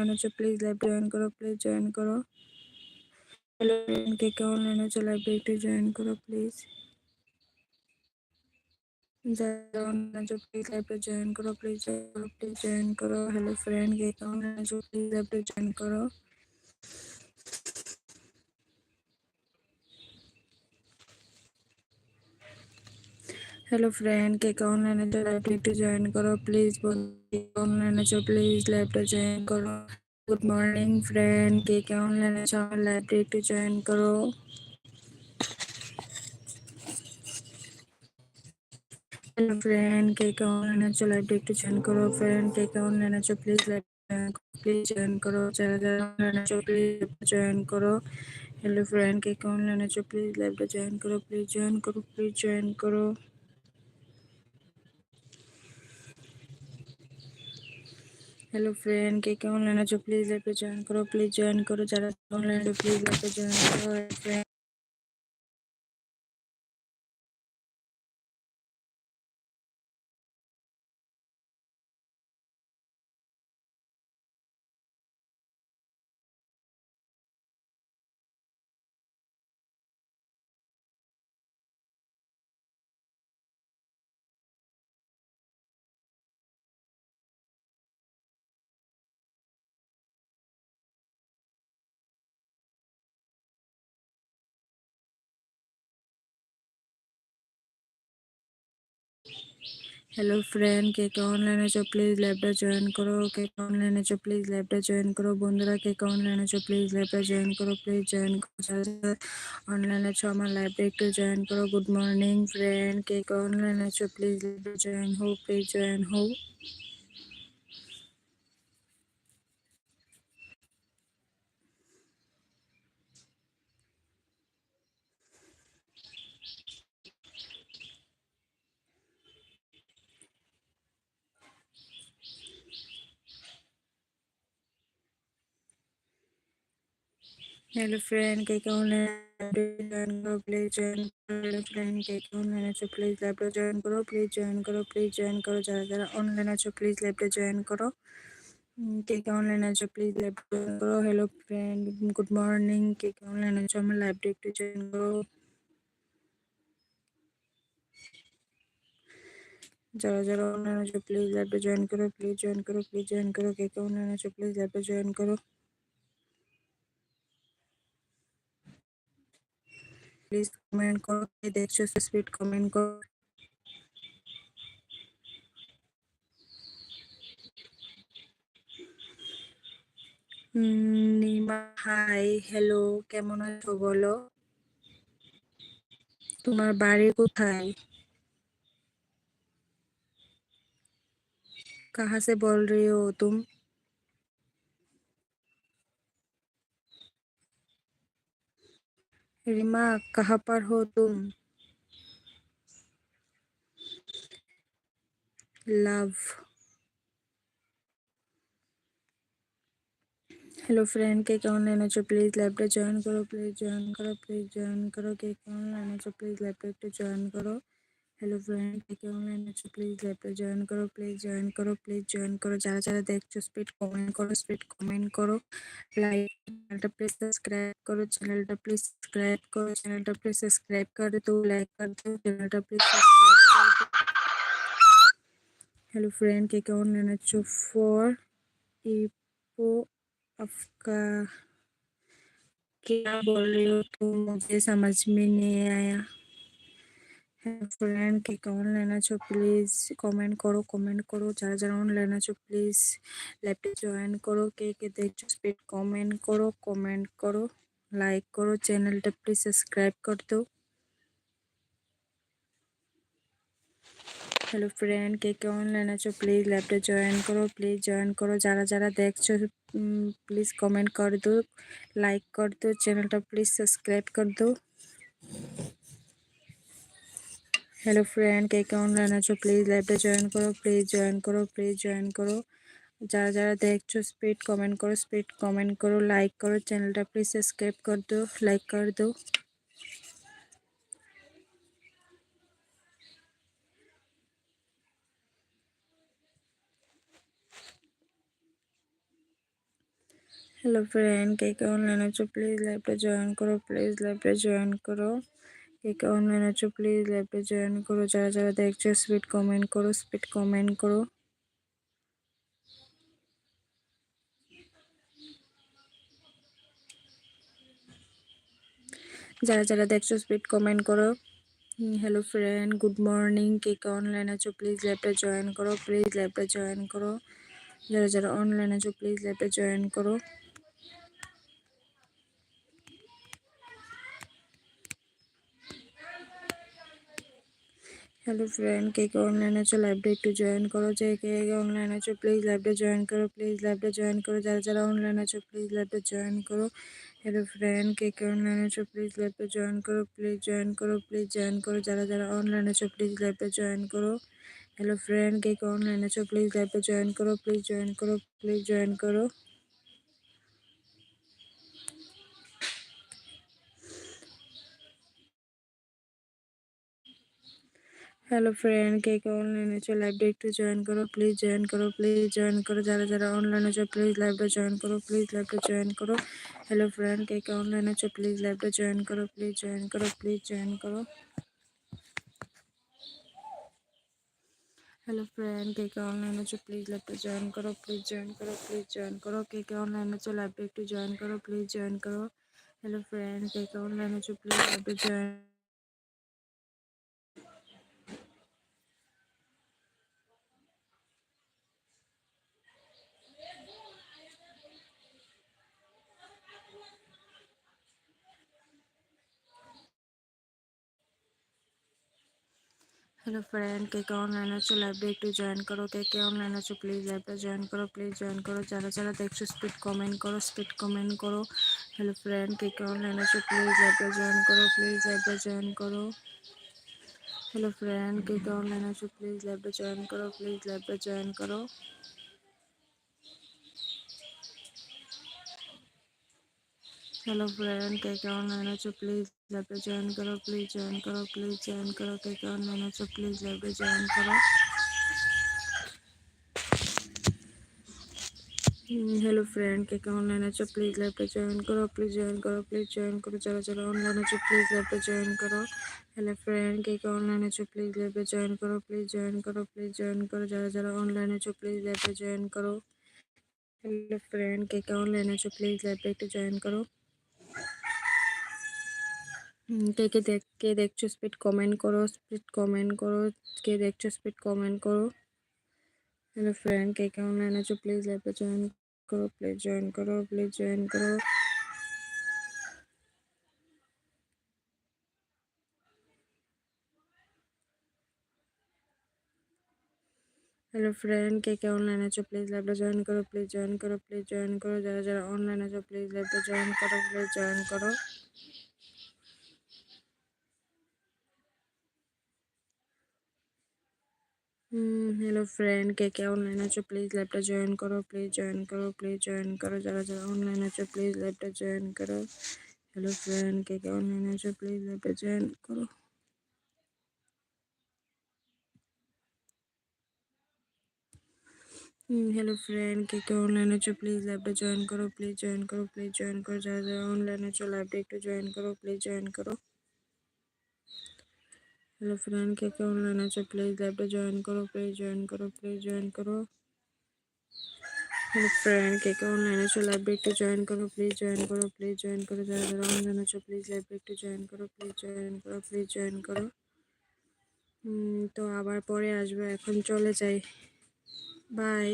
Online है please live join करो please join करो। हेलो के ऑनलाइन है देखते ज्वाइन करो प्लीज़ जो प्लीज़ लाइव पे ज्वाइन करो प्लीज़ करो प्लीज़ ज्वाइन करो। हेलो फ्रेंड के ऑनलाइन जो प्लीज़ लाइव पे ज्वाइन करो? हेलो फ्रेंड के है जो लाइव ज्वाइन करो प्लीज़ ऑनलाइन जो प्लीज़ लाइव ज्वाइन करो। गुड मॉर्निंग फ्रेंड, के क्या ऑनलाइन है? जो लाइव ज्वाइन करो। हेलो फ्रेंड, के अकाउंट लेना चलो लाइव डेट ज्वाइन करो। फ्रेंड, के अकाउंट लेना चलो प्लीज़ प्लीज़ ज्वाइन करो। लेना चलो प्लीज़ ज्वाइन करो। हेलो फ्रेंड, के अकाउंट लेना चलो प्लीज़ लाइव ज्वाइन करो। प्लीज़ ज्वाइन करो, प्लीज़ ज्वाइन करो। हेलो फ्रेंड के अकाउंट लेना चलो प्लीज़ लाइव ज्वाइन करो प्लीज़ ज्वाइन करो ज़्यादा अकाउंट लेना प्लीज़ लाइव ज्वाइन करो হ্যালো ফ্রেন্ড কে কে অনলাইন আছো প্লিজ ল্যাবটা জয়েন করো কে কে অনলাইন আছো প্লিজ ল্যাবটা জয়েন করো বন্ধুরা কে কে অনলাইন আছো প্লিজ ল্যাবটা জয়েন করো প্লিজ জয়েন করো অনলাইন আছো আমার ল্যাবটা একটু জয়েন করো গুড মর্নিং ফ্রেন্ড কে কে অনলাইন আছো প্লিজ ল্যাবটা জয়েন হো প্লিজ জয়েন হো हेलो फ्रेंड के कौन ज्वाइन करो प्लीज़ ज्वाइन करो हेलो फ्रेंड के कौन लेना चाहिए प्लीज़ लैपटॉप ज्वाइन करो प्लीज़ ज्वाइन करो प्लीज़ ज्वाइन करो ज़्यादा ज़्यादा ऑनलाइन अच्छो प्लीज़ लैपटॉप ज्वाइन करो के कौन लेना चाहिए प्लीज़ लैपटॉप ज्वाइन करो हेलो फ्रेंड गुड मॉर्निंग के कौन लेना चाहिए मैं लैपटॉप ज्वाइन करो ज़्यादा ज़्यादा ऑनलाइन अच्छो प्लीज़ लैपटॉप ज्वाइन करो प्लीज़ ज्वाइन करो प्लीज़ ज्वाइन करो के कौन लेना चाहिए प्लीज़ लैपटॉप ज्वाइन करो প্লিজ কমেন্ট করো দেখছ স্পিড কমেন্ট করো নিমা হাই হ্যালো কেমন আছো বলো? তোমার বাড়ি কোথায়? কাহাসে বল রে ও, তুমি रीमा कहाँ पर हो तुम लव हेलो फ्रेंड के कौन लेना चाहिए प्लीज़ लैपटॉप ज्वाइन करो प्लीज़ ज्वाइन करो प्लीज़ ज्वाइन करो, के कौन लेना चाहिए प्लीज़ लैपटॉप ज्वाइन करो। हेलो फ्रेंड के कौन लेना चाहिए प्लीज़ लैपटॉप ज्वाइन करो प्लीज़ ज्वाइन करो प्लीज़ ज्वाइन करो যারা যারা দেখছো স্পিড কমেন্ট করো স্পিড কমেন্ট করো লাইক চ্যানেলটা प्लीज सब्सक्राइब करो চ্যানেলটা प्लीज सब्सक्राइब करो চ্যানেলটা प्लीज सब्सक्राइब कर दो लाइक कर दो চ্যানেলটা प्लीज सब्सक्राइब कर दो हेलो फ्रेंड के कौन लेना चाहिए फॉर इपो अफका क्या बोल रही हो तुम मुझे समझ में नहीं आया হ্যাঁ ফ্রেন্ড কে কেমন লাইন আছো প্লিজ কমেন্ট করো কমেন্ট করো। যারা যারা অনলাইন আছো প্লিজ লাইভটা জয়েন করো। কে কে দেখছ স্পিড কমেন্ট করো কমেন্ট করো লাইক করো চ্যানেলটা প্লিজ সাবস্ক্রাইব কর দাও। হ্যালো ফ্রেন্ড কে কে অনলাইন আছো প্লিজ ল্যাবটা জয়েন করো প্লিজ জয়েন করো। যারা যারা দেখছ প্লিজ কমেন্ট কর দো লাইক কর দো চ্যানেলটা প্লিজ সাবস্ক্রাইব কর দো हेलो फ्रेंड के अकाउंट रहना छो प्लीज़ लाइव पे ज्वाइन करो प्लीज़ ज्वाइन करो प्लीज़ ज्वाइन करो যারা যারা দেখছো স্পিড কমেন্ট করো স্পিড কমেন্ট করো লাইক করো চ্যানেলটা প্লিজ সাবস্ক্রাইব করে দো লাইক করে দো হ্যালো ফ্রেন্ড কে কে অনলাইন আছো প্লিজ লাইভটা জয়েন করো প্লিজ লাইভটা জয়েন করো কে কে অনলাইন আছো প্লিজ লাইভটা জয়েন করো, যারা যারা দেখছ স্পিড কমেন্ট করো স্পিড কমেন্ট করো। যারা যারা দেখছ স্পিড কমেন্ট করো। হ্যালো ফ্রেন্ড গুড মর্নিং কে কে অনলাইন আছো প্লিজ লাইভটা জয়েন করো প্লিজ লাইভটা জয়েন করো। যারা যারা অনলাইন আছো প্লিজ লাইভটা জয়েন করো। হ্যালো ফ্রেন্ড কে কে অনলাইন আছো লাইভটা একটু জয়েন করো, যে কে কে অনলাইন আছো প্লিজ লাইভটা জয়েন করো প্লিজ লাইভটা জয়েন করো, যারা যারা অনলাইন আছো প্লিজ লাইভটা জয়েন করো। হ্যালো ফ্রেন্ড কে কে অনলাইন আছো প্লিজ লাইভটা জয়েন করো প্লিজ জয়েন করো প্লিজ জয়েন করো, যারা যারা অনলাইন আছো প্লিজ লাইভটা জয়েন করো। হ্যালো ফ্রেন্ড কে কে অনলাইন আছো প্লিজ লাইভটা জয়েন করো প্লিজ জয়েন করো প্লিজ জয়েন করো। হ্যালো ফ্রেন্ড কে কে অনলাইন আছে লাইভটা একটু জয়েন করো প্লিজ জয়েন করো প্লিজ জয়েন করো যারা যারা অনলাইন আছে প্লিজ লাইভটা জয়েন করো প্লিজ লাইভটা জয়েন করো হ্যালো ফ্রেন্ড কে কে অনলাইন আছে প্লিজ লাইভটা জয়েন করো প্লিজ জয়েন করো প্লিজ জয়েন করো হ্যালো ফ্রেন্ড কে কে অনলাইন আছে প্লিজ লাইভটা জয়েন করো প্লিজ জয়েন করো প্লিজ জয়েন করো কে কে অনলাইন আছে লাইভটা একটু জয়েন করো প্লিজ জয়েন করো হ্যালো ফ্রেন্ড কে কে অনলাইন আছে প্লিজ লাইভটা জয়েন हेलो फ्रेंड, के के ऑनलाइन अच्छो लाइब्रेरी एक ज्वाइन करो, के के ऑनलाइन अच्छो प्लीज़ लाइब्रेरी ज्वाइन करो प्लीज़ ज्वाइन करो ज़्यादा ज़्यादा देखो स्पीड कमेंट करो स्पीड कमेंट करो। हेलो फ्रेंड, के के ऑनलाइन अच्छो प्लीज़ लाइब्रेरी ज्वाइन करो प्लीज़ लाइब्रेरी ज्वाइन करो। हेलो फ्रेंड, के के ऑनलाइन अच्छो प्लीज़ लाइब्रेरी ज्वाइन करो प्लीज़ लाइब्रेरी ज्वाइन करो। हेलो फ्रेंड क्या क्या ऑनलाइन हो प्लीज़ पे ज्वाइन करो प्लीज़ ज्वाइन करो प्लीज़ ज्वाइन करो, क्या क्या ऑनलाइन हो प्लीज़ पे ज्वाइन करो। हेलो फ्रेंड क्या क्या ऑनलाइन हो प्लीज़ लाइव पे ज्वाइन करो प्लीज़ ज्वाइन करो प्लीज़ ज्वाइन करो। चलो चलो ऑनलाइन हो प्लीज़ लाइव पे ज्वाइन करो। हेलो फ्रेंड क्या क्या ऑनलाइन हो प्लीज़ लाइव पे ज्वाइन करो प्लीज़ ज्वाइन करो प्लीज़ ज्वाइन करो। ज़रा ज़रा ऑनलाइन हो प्लीज़ लाइव पे ज्वाइन करो। हेलो फ्रेंड क्या क्या ऑनलाइन हो प्लीज़ लाइव पे ज्वाइन करो। কে কে দেখ কে দেখছো স্পিড কমেন্ট করো স্পিড কমেন্ট করো কে দেখছো স্পিড কমেন্ট করো হ্যালো ফ্রেন্ড কে কে অনলাইন আছো প্লিজ লাইভে জয়েন করো প্লিজ জয়েন করো প্লিজ জয়েন করো হ্যালো ফ্রেন্ড কে কে অনলাইন আছো প্লিজ লাইভটা জয়েন করো প্লিজ জয়েন করো প্লিজ জয়েন করো যারা যারা অনলাইন আছো প্লিজ লাইভটা জয়েন করো প্লিজ জয়েন করো हेलो फ्रेंड के क्या ऑनलाइन अच्छो प्लीज़ लैपटॉप ज्वाइन करो प्लीज़ ज्वाइन करो प्लीज़ ज्वाइन करो, ज़रा ज़रा ऑनलाइन अच्छो प्लीज़ लैपटॉप ज्वाइन करो। हेलो फ्रेंड के क्या ऑनलाइन अच्छो प्लीज़ लैपटॉप ज्वाइन करो। हेलो फ्रेंड के क्या ऑनलाइन अच्छो प्लीज़ लैपटॉप ज्वाइन करो प्लीज़ ज्वाइन करो प्लीज़ ज्वाइन करो, ज़रा ज़रा ऑनलाइन अच्छो लैपटॉप ज्वाइन करो प्लीज़ ज्वाइन करो। হ্যালো ফ্রেন্ড কে কে অনলাইন আছে প্লিজ লাইভটা জয়েন করো প্লিজ জয়েন করো প্লিজ জয়েন করো হ্যালো ফ্রেন্ড কে কে অনলাইন আছে লাইভে একটু জয়েন করো প্লিজ জয়েন করো প্লিজ জয়েন করো যারা যারা অনলাইন আছো প্লিজ লাইভে একটু জয়েন করো প্লিজ জয়েন করো প্লিজ জয়েন করো তো আবার পরে আসবে এখন চলে যাই। বাই